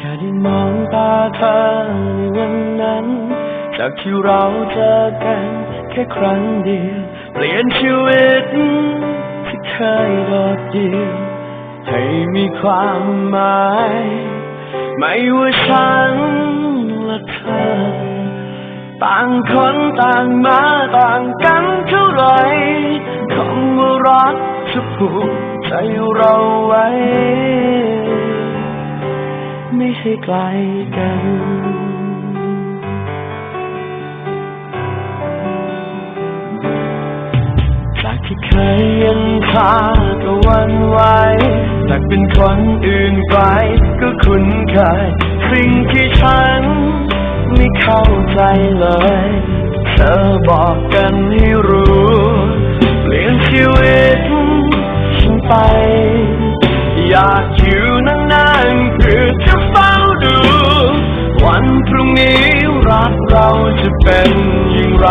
ค่ได้มองตาเธอในวันนั้น จากที่เราเจอกัน แค่ครั้งเดียว เปลี่ยนชีวิตที่เคยโดดเดี่ยว ให้มีความหมาย ไม่ว่าฉันและเธอ ต่างคนต่างมาต่างกันเท่าไรคำว่ารักจะผูกใจเราไว้ ให้ไกลกัน จากที่เคยยังคาก็วันไหวจากเป็นคนอื่นไปก็คุ้นเคย สิ่งที่ฉันไม่เข้าใจเลย เธอบอกกันให้รู้ จะเป็นอย่างไร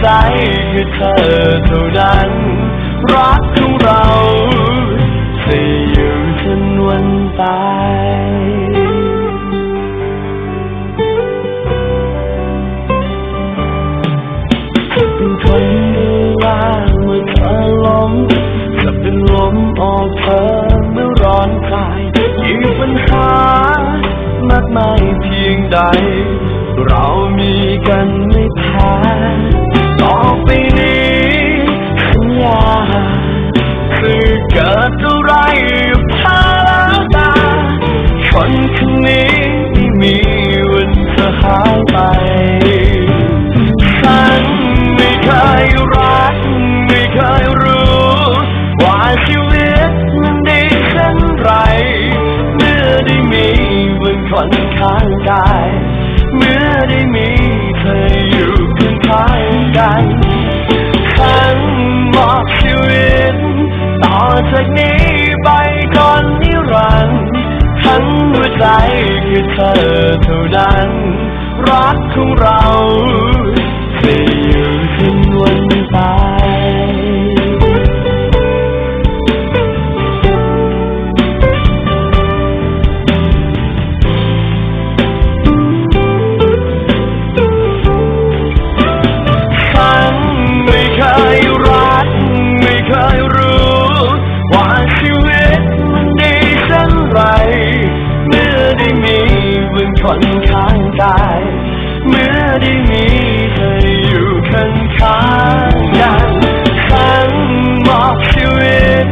ใจคือเธอเท่านั้น รักของเราจะอยู่จนวันตายเป็นคนดูแลเมื่อเธอล้มจะเป็นลมออกเธอเมื่อร้อนกายมีปัญหามากมายเพียงใด เรามีกันไม่ ข้างกายเมื่อได้มีเธออยู่ข้างข้างกันฉันมอบชีวิตต่อจากนี้ไปก่อนนิรันดร์ทั้งหัวใจคือเธอเท่านั้น รักของเรา ได้มีเธออยู่ข้างข้างๆกันฉันมอบชีวิต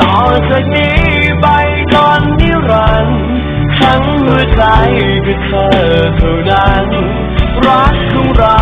ต่อจากนี้ไปก่อนนิรันดร์ทั้งหัวใจคือเธอเท่านั้น รักของเรา